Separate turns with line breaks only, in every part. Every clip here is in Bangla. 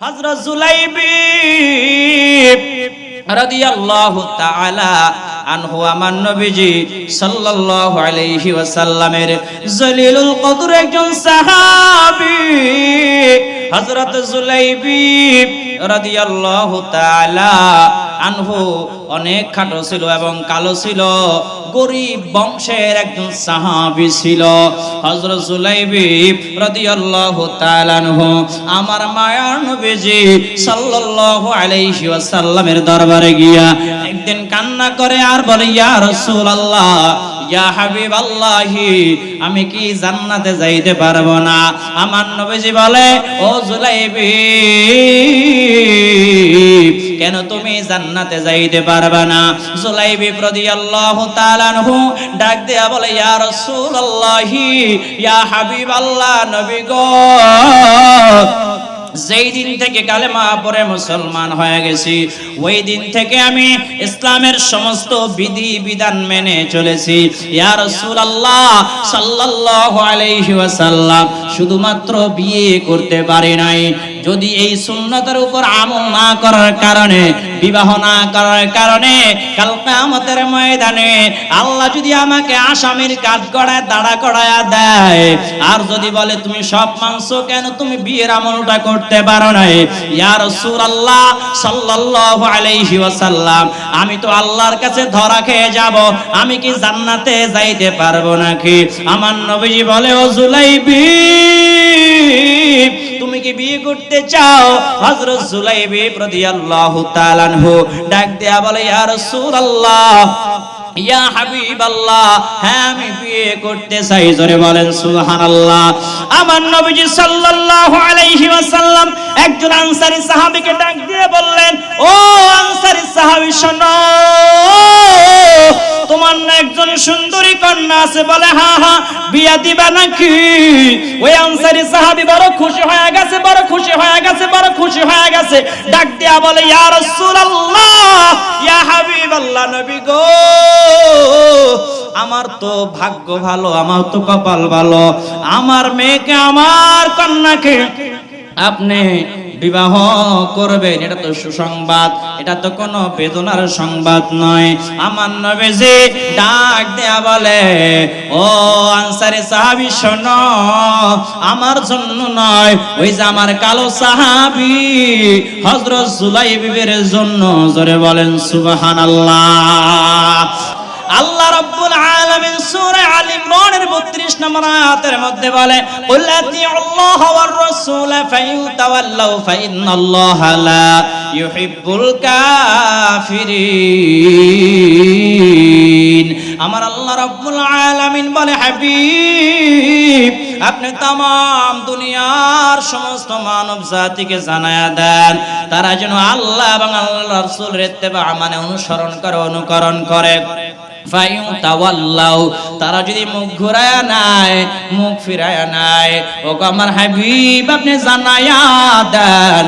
হযরত জুলাইবি রাদিয়াল্লাহু তাআলা আনহু আমার নবীজি সাল্লাল্লাহু আলাইহি ওয়াসাল্লামের জলিলুল কদর একজন সাহাবী। হযরত জুলাইবি রাদিয়াল্লাহু তাআলা আনহু অনেক খাটো ছিল এবং কালো ছিল, গরিব বংশের একজন সাহাবী ছিল। হযরত জুলাইবি রাদিয়াল্লাহু তাআলা আনহু আমার মায়ার নবীজি সাল্লাল্লাহু আলাইহি ওয়াসাল্লামের দরবারে গিয়া একদিন কান্না করে আর বলে, ইয়া রাসূলুল্লাহ ইয়া হাবিব আল্লাহি আমি কি জান্নাতে যাইতে পারব না? আমার নবীজি বলে, ও জুলাইবি, কেন তুমি জান্নাতে যাইতে পারবে না? জুলাইবি রাদিয়াল্লাহু তাআলা আনহু ডাক দেয়া বলে, ইয়া রাসূলুল্লাহি, ইয়া হাবিব আল্লাহ নবী গো যেই দিন থেকে কালেমা পরে মুসলমান হয়ে গেছি, ওই দিন থেকে আমি ইসলামের সমস্ত বিধি বিধান মেনে চলেছি। ইয়া রাসূলুল্লাহ সাল্লাল্লাহু আলাইহি ওয়াসাল্লাম, শুধুমাত্র বিয়ে করতে পারি নাই। যদি এই সুন্নতের উপর আমল না করার কারণে, বিবাহ না করার কারণে, কাল কিয়ামতের ময়দানে আল্লাহ যদি আমাকে আসামির কাঠ গড়ায়, দাঁড়া করায়া দেয়, আর যদি বলে, তুমি সব মাংস কেন? তুমি বিয়ের আমলটা করতে পারো নাই। ইয়া রাসূলুল্লাহ সাল্লাল্লাহু আলাইহি ওয়াসাল্লাম, আমি তো আল্লাহর কাছে ধরা খেয়ে যাব, আমি কি জান্নাতে যাইতে পারব নাকি? আমার নবীজি বলে, ও জুলাইবি তুমি কি বিয়ে করতে চাও? হযরত জুলাইবি রাদিয়াল্লাহু তাআলা আনহু ডাক দেয়া বলে, ইয়া রাসূলুল্লাহ হ্যাঁ বিয়ে করতে চাই। বলেন আমার আলাইহি একজন ডাক দিয়ে বললেন, ও আনসারী সাহাবী, শোনো তোমার না একজন সুন্দরী কন্যা আছে বলে, হা হা, বিয়া দিবা নাকি? ওই আনসারী সাহাবী বড় খুশি হয়ে গেছে, বড় খুশি হয়ে গেছে, বড় খুশি হয়ে গেছে। ডাক দিয়া বলে, ইয়া রাসূলুল্লাহ, ইয়া হাবিবাল্লাহ নবী গো, আমার তো ভাগ্য ভালো, আমার তো কপাল ভালো, আমার মেয়েকে, আমার কন্যাকে আপনি বিবাহ করবেন, এটা তো সুসংবাদ, এটা তো কোনো বেদনার সংবাদ নয়। আমার নবীজি ডাক দেয়া বলে, ও আনসারে সাহাবী, শোনো, আমার জন্য নয়, ওই যে আমার কালো সাহাবী, হযরত সুলাইবিবের জন্য জোরে বলেন সুবাহান আল্লাহ রাব্বুল আলামিন সূরা আল ইমরানের 32 নম্বর আয়াতের মধ্যে বলে, কুল আতিউল্লাহ ওয়ার রাসূল ফাইন তাওয়াল্লাউ ফাইনাল্লাহা লা ইউহিব্বুল কাফিরিন. আমার আল্লাহ রাব্বুল আলামিন বলে, হাবিব, আপনি তাম দুনিয়ার সমস্ত মানব জাতিকে জানায়া দেন। তারা যেন আল্লাহ এবং আল্লাহ রাসূলের ইত্তেবা মানে অনুসরণ করে, অনুকরণ করে। ফাইউ তাওয়াল্লাউ, তারা যদি মুখ ঘুরায়া নাই মুখ ফিরায়া নাই ও আমার হাবিব আপনি জানায়া দেন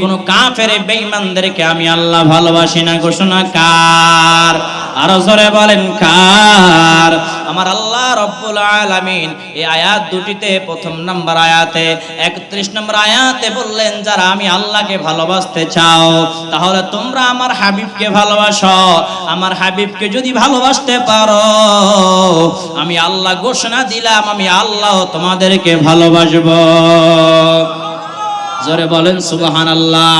কোন কাফের বেঈমানদেরকে আমি আল্লাহ ভালোবাসি না, ঘোষণা কার? আরও জোরে বলেন, কার? আমার আল্লাহ রব্বুল আলামিন এই আয়াত দুটিতে, প্রথম নাম্বার আয়াতে 31 নম্বর আয়াতে বললেন, যারা আমি আল্লাহকে ভালোবাসতে চাও, তাহলে তোমরা আমার হাবিবকে ভালোবাসো। আমার হাবিবকে যদি ভালোবাসতে পারো, আমি আল্লাহ ঘোষণা দিলাম, আমি আল্লাহ তোমাদেরকে ভালোবাসবো। জোরে বলেন, সুবহানাল্লাহ।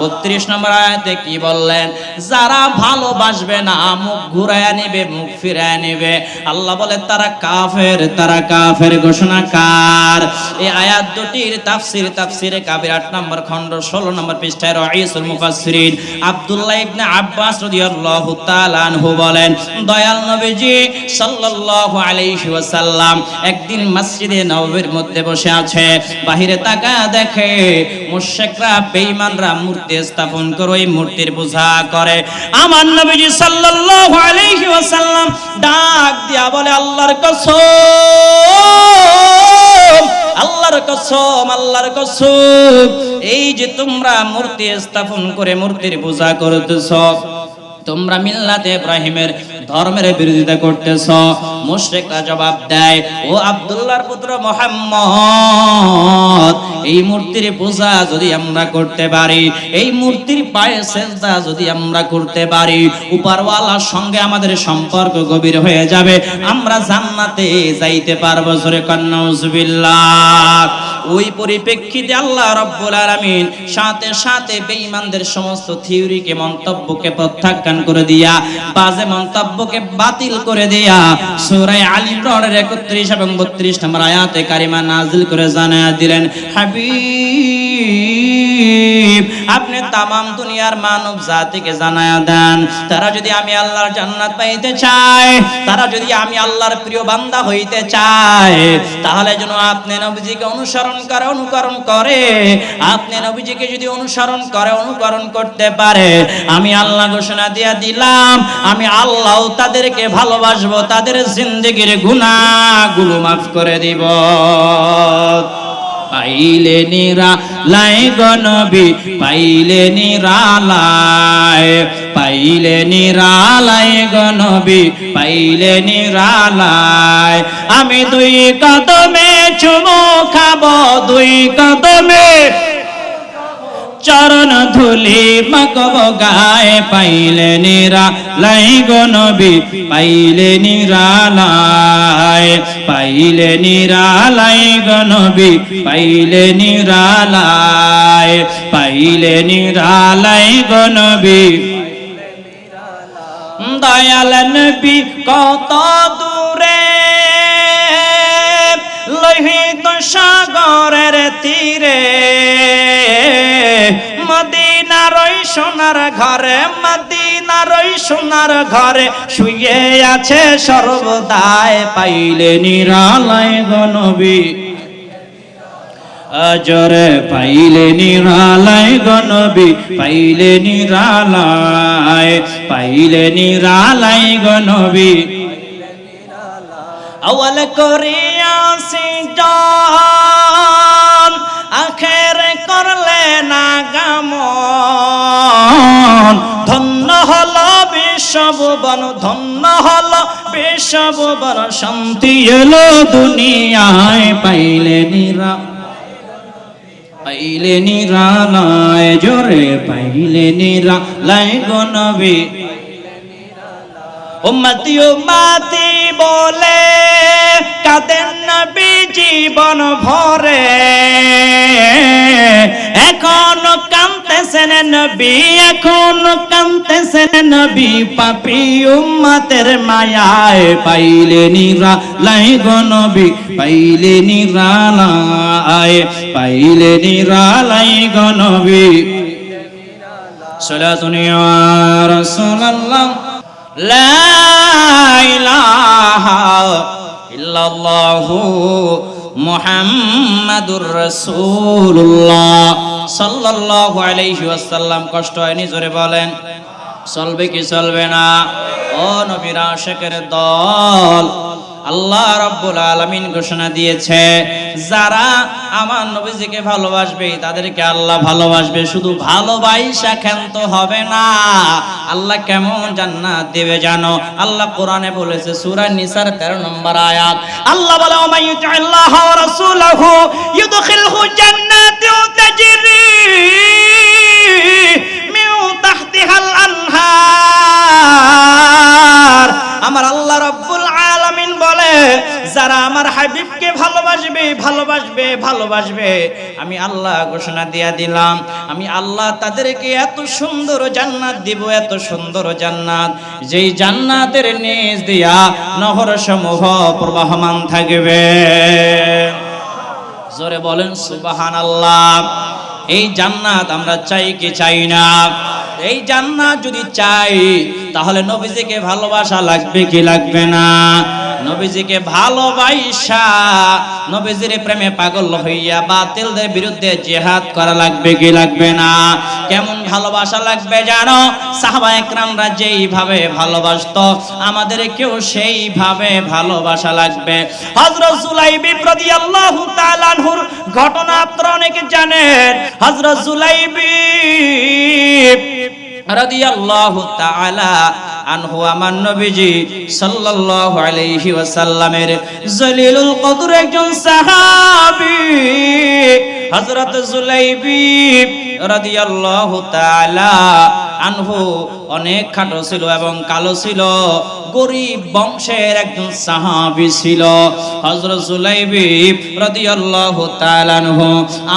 বত্রিশ নম্বর আয়াতে কি বললেন? যারা ভালোবাসবে না, মুখ ঘুরায় নেবে, মুখ ফিরায় নেবে। আল্লাহ বলে, তারা কাফের তারা কাফের ঘোষণা কার? এই আয়াত দুটির তাফসির, তাফসিরে কাবির আট নম্বর খণ্ড, ষোলো নম্বর পৃষ্ঠায় রাইসুল মুফাসসিরিন আব্দুল্লাহ ইবনে আব্বাস রাদিয়াল্লাহু তাআলা আনহু বলেন, দয়াল নবীজি সাল্লাল্লাহু আলাইহি ওয়াসাল্লাম একদিন মসজিদে নববীর মধ্যে বসে আছে। বাহিরে তাকায় দেখে মুশরিকরা, বেঈমানরা, মূর্তি স্থাপন করে ওই মূর্তির পূজা করে। আমার নবীজি সাল্লাল্লাহু আলাইহি ওয়াসাল্লাম ডাক দিয়া বলে, আল্লাহর কসম আল্লাহর কসম আল্লাহর কসম। এই যে তোমরা মূর্তি স্থাপন করে মূর্তির পূজা করতেছ তোমরা মিল্লাতে ইব্রাহিমের ধর্মের বিরোধিতা করতেছ। মুশরিকরা জবাব দেয়, ও আব্দুল্লাহর পুত্র মোহাম্মদ, এই মূর্তির পূজা যদি আমরা করতে পারি, এই মূর্তির পায়ে সেজদা যদি আমরা করতে পারি, উপরওয়ালার সঙ্গে আমাদের সম্পর্ক গভীর হয়ে যাবে। আমরা জান্নাতে যাইতে পারব, জোরে কন্নাউজুবিল্লাহ ওই পরিপ্রেক্ষিতে আল্লাহ রব্বুল আলামিন সাথে সাথে বেঈমানদের সমস্ত থিওরিকে, মন্তব্যকে প্রত্যাখ্যান করে দিয়া, বাজে মন্তব্যকে বাতিল করে দিয়া সূরা আলী ইমরানের 31 এবং 32 নম্বর আয়াতে কারিমা নাজিল করে জানায়া দিলেন, হাবিব, আপনি তামাম দুনিয়ার মানব জাতিকে জানায়া দেন। তারা যদি আমি আল্লাহর জান্নাত পাইতে চায়, তারা যদি আমি আল্লাহর প্রিয় বান্দা হইতে চায়, তাহলে যেন আপনি নবীজিকে অনুসরণ করে, অনুকরণ করে। আপনি নবীজিকে যদি অনুসরণ করে, অনুকরণ করতে পারে, আমি আল্লাহ ঘোষণা দিয়া দিলাম, আমি আল্লাহ তাদেরকে ভালোবাসবো, তাদের জিন্দগির গুনাহগুলো মাফ করে দিব। পাইলে নিরা লাই গনবি পাইলে নিরালায় পাইলে নিরালায় গনবি পাইলে নিরালায় আমি দুই কদমে চুমো খাব দুই কদমে। চরণ ধুলি মকব গায়ে পাইলে নিরা লাই গনবি পাইলে নিরালায় পাইলে নিরালাই গনবি পাইলে নিরালায় পাইলে নিরালাই গনবি দয়াল নবী, কত দূরে লোহিত সাগরের তীরে, মদিনার ওই সোনার ঘরে, মদিনার ওই সোনার ঘরে শুয়ে আছে সর্বদায় পাইলে নিরালয় গনবী আজরে পাইলে নিরালায় গনবি পাইলে নিরালায় পাইলে নিরালায় গনবি আওয়াল করিয়াছি বিশ্বভুবন ধন্য হলো বিশ্বভুবন শান্তি এলো দুনিয়ায়। পাইলে নিরা, পাইলে নিরালায় জোরে, পাইলে নিরালায় গনবি উম্মতি উম্মতি বলে কাদের নবী জীবন ভরে। নবী এখন কানতেছেন নবী, পাপি উম্মতের মায়ায় পাইলে নিরা লাই গো পাইলে নিরা পাইলে নিরা লাই গো নবী। সালাতুনি রাসূলুল্লাহ। লা সাল্লাল্লাহু আলাইহি ওয়াসাল্লাম, কষ্ট হয়নি? জোরে বলেন। চলবে কি চলবে না? ও নবীরা শেখের দল আল্লাহ রাব্বুল আলামিন ঘোষণা দিয়েছে, যারা আমার নবীজিকে ভালোবাসবে, তাদেরকে আল্লাহ ভালোবাসবে। শুধু ভালোবাসা ক্ষান্ত হবে না। আল্লাহ কেমন জান্নাত দেবে জানো? আল্লাহ কোরআনে বলেছে, সূরা নিসার 13 নম্বর আয়াত, আল্লাহ বলে ও মাই ইউতিল্লাহ ওয়া রাসূলহু ইউদখিলহু জান্নাতিন তাজরি মিন তাহতিহাল আনহার। আমার আল্লাহ রাব্বুল বলে, যারা আমার হাবিবকে ভালোবাসবে ভালোবাসবে ভালোবাসবে। আমি আল্লাহ ঘোষণা দিয়া দিলাম, আমি আল্লাহ তাদেরকে এত সুন্দর জান্নাত দিব, এত সুন্দর জান্নাত। যেই জান্নাতের নিজ দিয়া নহর সমূহ প্রবাহমান থাকবে। জোরে বলেন সুবাহান আল্লাহ এই জান্নাত আমরা চাই কি চাই না? এই জান্নাত যদি চাই, তাহলে নবীজিকে ভালোবাসা লাগবে কি লাগবে না? নবীজিকে ভালোবাসা নবীজির প্রেমে পাগল হইয়া বাতিলদের বিরুদ্ধে জেহাদ করা লাগবে কি লাগবে না? কেমন ভালোবাসা লাগবে জানো? সাহাবা একরামরা যেইভাবে ভালোবাসতো আমাদেরকেও সেইভাবে ভালোবাসা লাগবে। হযরত জুলাইবি রাদিয়াল্লাহু তাআলা আনহুর ঘটনা আপনারা অনেকে জানেন। হযরত জুলাইবি রাদিয়াল্লাহু তাআলা আনহু আমার নবীজি সাল্লাল্লাহু আলাইহি ওয়াসাল্লামের জলিলুল কদর একজন সাহাবী। হযরত রাদিয়াল্লাহু তাআলা আনহু অনেক খাটো ছিল এবং কালো ছিল, গরিব বংশের একজন সাহাবী ছিল। হযরত জুলাইবি রাদিয়াল্লাহু তাআলা আনহু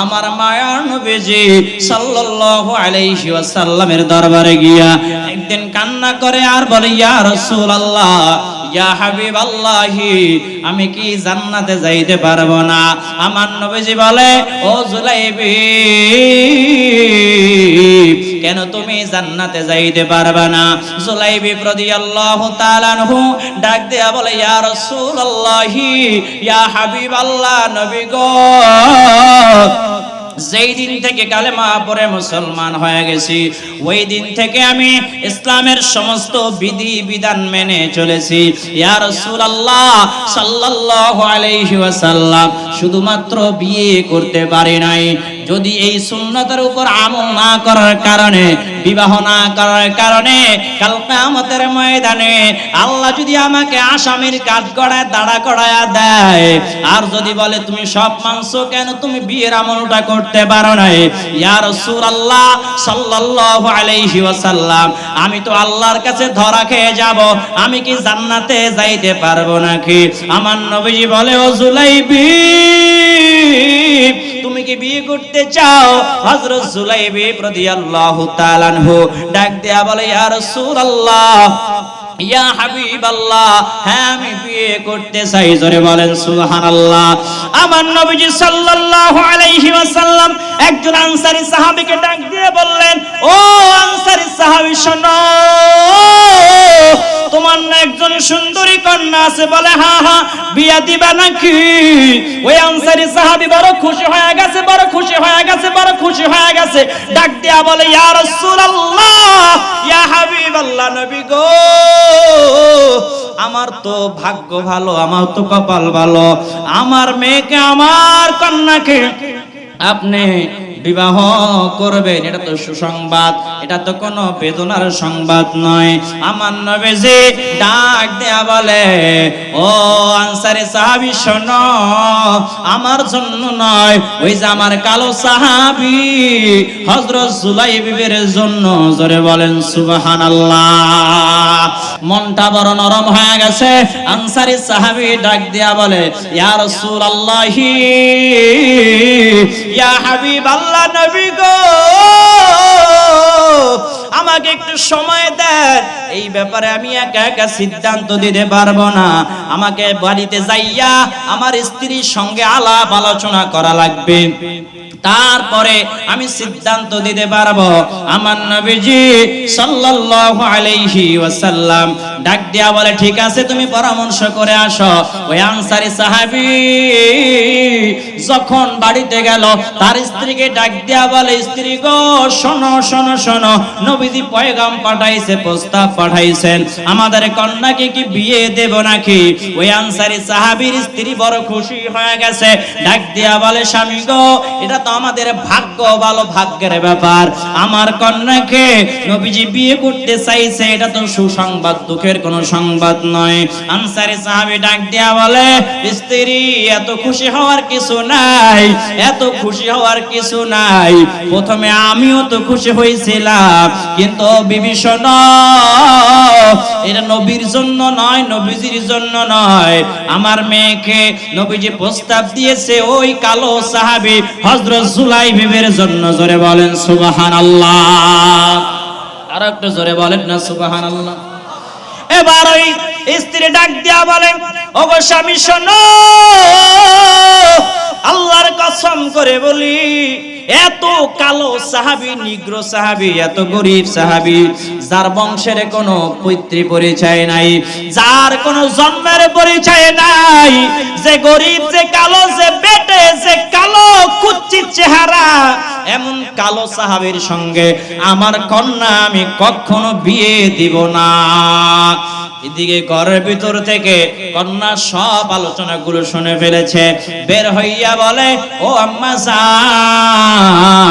আমার মায়ার নবীজি সাল্লাল্লাহু আলাইহি ওয়াসাল্লামের দরবারে গিয়া একদিন কান্না করে আর বলে, ইয়া রাসূলুল্লাহ, ইয়া হাবিব আল্লাহি আমি কি জান্নাতে যাইতে পারব না? আমার নবীজি বলে, ও জুলাইবি, কেন তুমি জান্নাতে যাইতে পারবে না? জুলাইবি রাদিয়াল্লাহু তাআলা আনহু ডাক দেয়া বলে, ইয়া রাসূলুল্লাহি, ইয়া হাবিব আল্লাহ নবী গো যেই দিন থেকে কালেমা পরে মুসলমান হয়ে গেছি, ওই দিন থেকে আমি ইসলামের সমস্ত বিধি বিধান মেনে চলেছি। ইয়া রাসূলুল্লাহ সাল্লাল্লাহু আলাইহি ওয়াসাল্লাম, শুধুমাত্র বিয়ে করতে পারি নাই। যদি এই সুন্নতের উপর আমল না করার কারণে, বিবাহ না করার কারণে, কাল কিয়ামতের ময়দানে আল্লাহ যদি আমাকে আসামির কাজ করায় দাঁড়া করায় দেয়, আর যদি বলে, তুমি সব মাংস কেন তুমি বিয়ের আমলটা করতে পারো নাই? ইয়া রাসূলুল্লাহ সাল্লাল্লাহু আলাইহি ওয়াসাল্লাম, আমি তো আল্লাহর কাছে ধরা খেয়ে যাব, আমি কি জান্নাতে যাইতে পারব নাকি? আমার নবীজি বলে, ও জুলাইবি তুমি কি বিয়ে করতে চাও? হযরত জুলাইবি রাদিয়াল্লাহু তাআলা আনহু ডাক দেয়া বলে, ইয়া রাসূলুল্লাহ, ইয়া হাবিবাল্লাহ হ্যাঁ আমি বিয়ে করতে চাই, জোরে বলেন, সুবহানাল্লাহ। আমার নবীজি সাল্লাল্লাহু আলাইহি ওয়াসাল্লাম একজন আনসারী সাহাবীকে ডাক দিয়ে বললেন, ও আনসারী সাহাবী, শোনো, তোমার না একজন সুন্দরী কন্যা আছে। বলে হ্যাঁ হ্যাঁ বিয়া দিবা নাকি? ওই আনসারী সাহাবী বড় খুশি হয়ে গেছে, বড় খুশি হয়ে গেছে, বড় খুশি হয়ে গেছে। ডাক দিয়া বলে, ইয়া রাসূলুল্লাহ, ইয়া হাবিবাল্লাহ নবী গো আমার তো ভাগ্য ভালো আমার তো কপাল ভালো। আমার মেয়েকে আমার কন্যাকে আপনি বিবাহ করবেন, এটা তো সুসংবাদ, এটা তো কোনো বেদনার সংবাদ নয়। আমার নবীজি ডাক দেয়া বলে, ও আনসারে সাহাবি, শোনো, আমার জন্য নয়, ওই যে আমার কালো সাহাবি, হযরত সুলাইবিবের জন্য জোরে বলেন, সুবহানাল্লাহ। মনটা বড় নরম হয়ে গেছে। আনসারি সাহাবি ডাক দিয়া বলে, ইয়া রাসূলুল্লাহি, ইয়া হাবিবাল্লাহ নবী গো। আমাকে একটু সময় দেন। এই ব্যাপারে আমি একা একা সিদ্ধান্ত দিতে পারব না। আমাকে বাড়িতে যাইয়া আমার স্ত্রীর সঙ্গে আলাপ আলোচনা করা লাগবে। তারপরে আমি সিদ্ধান্ত দিতে পারব। আমার নবীজি সাল্লাল্লাহু আলাইহি ওয়াসাল্লাম ডাক দিয়া বলে, ঠিক আছে, তুমি পরামর্শ করে আসো। ওই আনসারী সাহাবী যখন বাড়িতে গেল, তার স্ত্রীকে ডাক দিয়া বলে, স্ত্রী গো, শোনো শোনো শোনো, নবীজি পয়গাম পাঠাইছে, প্রস্তাব পাঠাইছেন। আমাদের কন্যাকে কি বিয়ে দেব নাকি? ওই আনসারী সাহাবীর স্ত্রী বড় খুশি হয়ে গেছে, ডাক দিয়া বলে, স্বামী গো, এটা আমাদের ভাগ্য ভালো ভাগ্যের ব্যাপার। আমার কন্যাকে নবীজি বিয়ে করতে চাইছে, এটা তো সুসংবাদ, দুঃখের কোনো সংবাদ নয়। আনসারী সাহাবী ডাক দিয়া বলে, স্ত্রী, এত খুশি হওয়ার কিছু নাই, এত খুশি হওয়ার কিছু নাই। প্রথমে আমিও তো খুশি হয়েছিলাম, কিন্তু বিভীষণ, এটা নবীর জন্য নয়, নবীজির জন্য নয়। আমার মেয়েকে নবীজি প্রস্তাব দিয়েছে, ওই কালো সাহাবী হযরত জুলাইবিবের জন্য জোরে বলেন সুবাহান আল্লাহ আর একটু জোরে বলেন না সুবাহান আল্লাহ এবার ওই স্ত্রী ডাক দিয়া বলেন ওগো স্বামী, শোনো। আল্লাহর কসম করে বলি, এত কালো সাহাবি, নিগ্র সাহাবি, এত গরিব সাহাবি, যার বংশের কোনো পৈতৃ পরিচয় নাই, যার কোনো জন্মের পরিচয় নাই। যে গরিব, যে কালো, যে বেটে, যে কালো কুচ্ছিত চেহারা, এমন কালো সাহাবীর সঙ্গে আমার কন্যা আমি কখনো বিয়ে দিব না। এদিকে ঘরের ভিতর থেকে কন্যা সব আলোচনাগুলো শুনে ফেলেছে, বের হইয়া বলে, ও আম্মা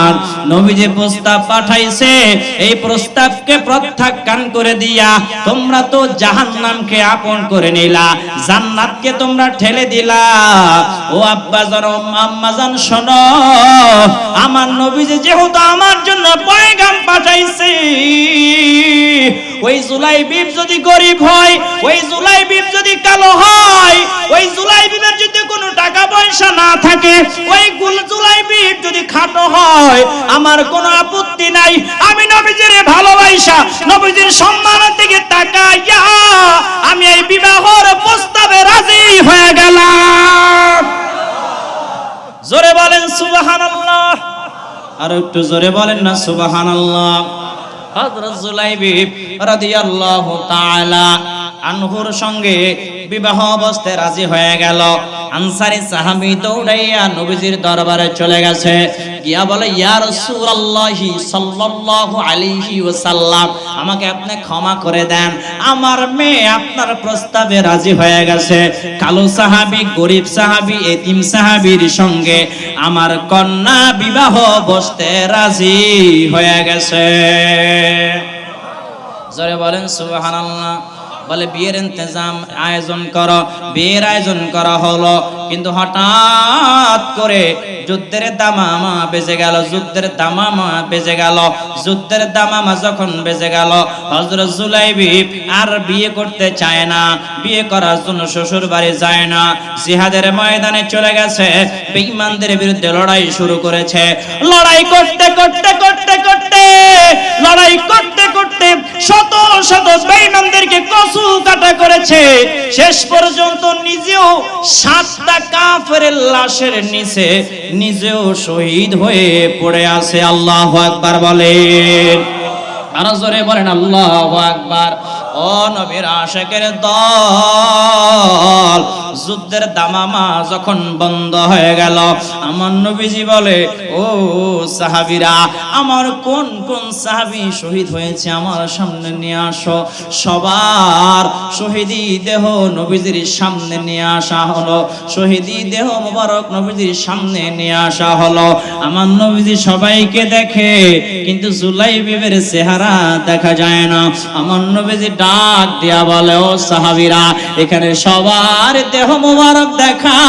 জান নবী যে প্রস্তাব পাঠাইছে। এই প্রস্তাবকে প্রত্যাখ্যান করে দিয়া তোমরা তো জাহান্নামকে আপন করে নিলা, জান্নাতকে তোমরা ঠেলে দিলা। ও আব্বা জান আম্মা জান, শোনো, আমার নবী যে যেহেতু আমার জন্য পয়গাম পাঠাইছে, ওই জুলাই বিপ যদি গরিব হয়, ওই জুলাই বিপ যদি কালো হয়। ওই জুলাই বিপের যদি কোনো টাকা পয়সা না থাকে ওই গুল- জুলাই বিপ যদি খাটো হয় আমার কোনো আপত্তি নাই। আমি নবীজির ভালোবাসা নবীজির সম্মানের দিকে তাকাইয়া আমি এই বিবাহর প্রস্তাবে রাজি হয়ে গেলাম। জোরে বলেন সুবহানাল্লাহ। আর একটু জোরে বলেন না সুবহানাল্লাহ। হযরত জুলাইবি রাদিয়াল্লাহু তাআলা আনহুর সঙ্গে বিবাহ অবস্থায় রাজি হয়ে গেল। আনসারী সাহাবী দৌড়াইয়া নবীজির দরবারে চলে গেছে। গিয়া বলে, ইয়া রাসূলুল্লাহি সাল্লাল্লাহু আলাইহি ওয়াসাল্লাম, আমাকে আপনি ক্ষমা করে দেন। আমার মেয়ে আপনার প্রস্তাবে রাজি হয়ে গেছে। কালো সাহাবী, গরিব সাহাবী, এতিম সাহাবীর সঙ্গে আমার কন্যা বিবাহ বসতে রাজি হয়ে গেছে। জোরে বলেন, সুবহানাল্লাহ। বলে বিয়ের ইন্তজাম আয়োজন করো বিয়ের আয়োজন করা হলো। কিন্তু হঠাৎ করে যুদ্ধের দামামা বেজে গেল, যুদ্ধের দামামা বেজে গেল, যুদ্ধের দামামা যখন বেজে গেল, হযরত জুলাইবি আর বিয়ে করতে চায় না, বিয়ে করার জন্য শ্বশুর বাড়ি যায় না, জিহাদের ময়দানে চলে গেছে, বেঈমানদের বিরুদ্ধে লড়াই শুরু করেছে, লড়াই করতে করতে করতে করতে, লড়াই করতে করতে শত শত বেঈমানদেরকে কসু কাটা করেছে, শেষ পর্যন্ত নিজেও সাতটা কাফের লাশের নিচে নিজেও শহীদ হয়ে পড়ে আছে। আল্লাহ আকবার বলেন। আরও জোরে বলেন, আল্লাহু আকবার। ও নবীর আশেকের দল, যুদ্ধের দামামা যখন বন্ধ হয়ে গেল, আমার নবীজি বলে, ও সাহাবীরা, আমার কোন কোন সাহাবী শহীদ হয়েছে আমার সামনে নিয়ে আসো। সবার শহীদি দেহ নবীজির সামনে নিয়ে আসা হলো, শহীদি দেহ মোবারক নবীজির সামনে নিয়ে আসা হলো। আমার নবীজি সবাইকে দেখে, কিন্তু জুলাই বিবের চেহারা দেখা যায় না। আমার নবীজি ডাক দিয়া বলে, ও সাহাবীরা, এখানে সবার দেহ মোবারক দেখা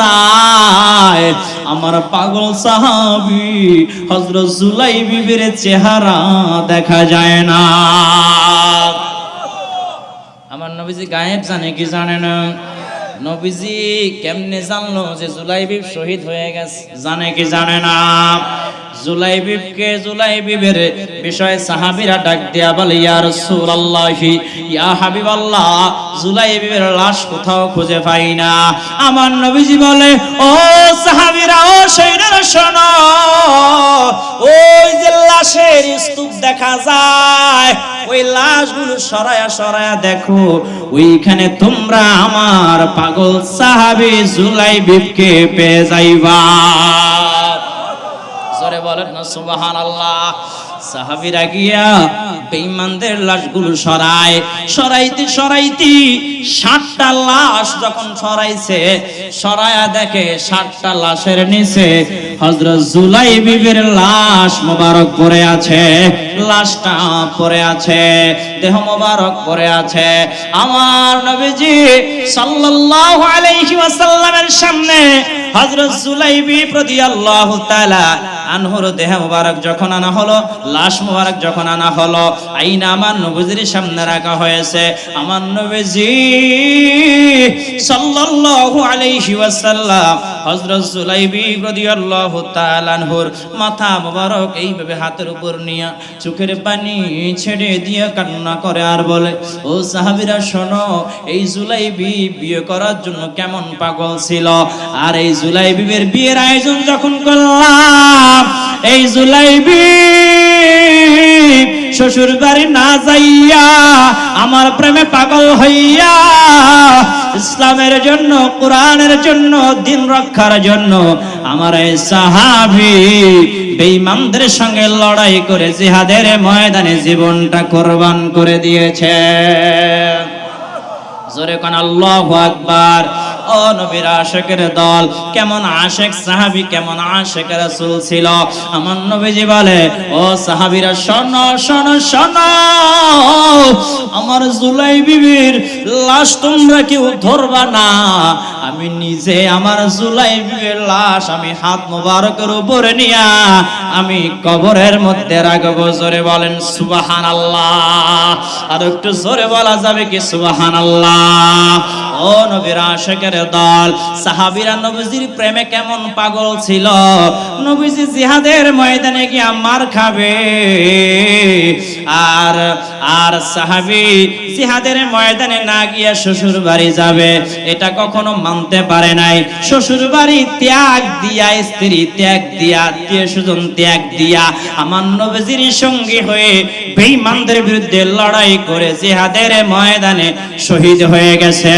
যায়। আমার পাগল সাহাবী, হযরত জুলাই বিবির চেহারা দেখা যায় না। আমার নবীজি গায়েব জানে, কি জানে না? নবীজি কেমনে জানলো যে জুলাইবিব শহীদ হয়ে গেছে, জানে, কি জানে না? জুলাইবিবকে জুলাইবিবের বিষয়ে সাহাবীরা ডাক দিয়া বলে, ইয়া রাসূলুল্লাহি, ইয়া হাবিবাল্লাহ জুলাইবিবের লাশ কোথাও খুঁজে পাই না। আমার নবীজি বলে, ও সাহাবীরা, ও সৈন্যরা শোনো ওই যে লাশের স্তূপ দেখা যায়, ওই লাশগুলো সরায়া সরায়া দেখো, ওইখানে তোমরা আমার পাগল সাহাবী জুলাইবিবকে পেয়ে যাইবা। বলেন না সুবহানাল্লাহ। সাহাবীরা গিয়া বেঈমানদের লাশগুলো সরায়। সরাইতে সরাইতে ষাটটা লাশ যখন সরাইছে, সরায়া দেখে ষাটটা লাশের নিচে হযরত জুলাই বিবির লাশ মোবারক পড়ে আছে, লাশটা পড়ে আছে, দেহ মোবারক পড়ে আছে। আমার নবীজি সাল্লাল্লাহু আলাইহি ওয়াসাল্লামের সামনে হযরত জুলাইবি রাদিয়াল্লাহু তাআলা আনহুর দেহ মোবারক যখন আনা হলো লাশ মোবারক যখন আনা হলো, আইনা আমার নবীজির সামনে রাখা হয়েছে। আমার নবীজি সাল্লাল্লাহু আলাইহি ওয়াসাল্লাম হযরত জুলাইবি রাদিয়াল্লাহু তাআলা আনহুর মাথা মোবারক এইভাবে হাতের উপর নিয়ে চোখের পানি ছেড়ে দিয়ে কান্না করে আর বলে, ও সাহাবীরা, শোনো, এই জুলাইবি বিয়ে করার জন্য কেমন পাগল ছিল। আর এই জুলাইবিবের বিয়ের আয়োজন যখন করলাম, এই জুলাইবি শ্বশুর বাড়ি না যাইয়া আমার প্রেমে পাগল হইয়া ইসলামের জন্য, কোরআনের জন্য, দিন রক্ষার জন্য আমার এই সাহাবি বেঈমানদের সঙ্গে লড়াই করে জিহাদের ময়দানে জীবনটা কোরবান করে দিয়েছে। জোরে কোন আল্লাহু আকবার। ও নবীর আশেকের দল, কেমন আশেক সাহাবি, কেমন আশেক রাসূল ছিল? আমার নবীজি বলে, ও সাহাবীরা, শোনো শোনো শোনো। আমার জুলাই বিবির লাশ তোমরা কেউ ধরবা না। আমি নিজে আমার জুলাই বিবির লাশ আমি হাত মোবারকের উপরে নিয়া আমি কবরের মধ্যে রাখব। জোরে বলেন সুবাহান আল্লাহ আর একটু জোরে বলা যাবে কি সুবাহান আল্লাহ ও নবীর আশেকের দল। সাহাবীরা নবীজির প্রেমে কেমন পাগল ছিল? নবীজি জিহাদের ময়দানে মার খাবে। আর আর সাহাবী জিহাদের ময়দানে না গিয়ে শ্বশুর বাড়ি যাবে। এটা কখনো মানতে পারে নাই। শ্বশুর বাড়ি ত্যাগ দিয়া, স্ত্রী ত্যাগ দিয়া, আত্মীয় স্বজন ত্যাগ দিয়া আমার নবীজির সঙ্গী হয়ে বেঈমানদের বিরুদ্ধে লড়াই করে জিহাদের ময়দানে শহীদ হয়ে গেছে।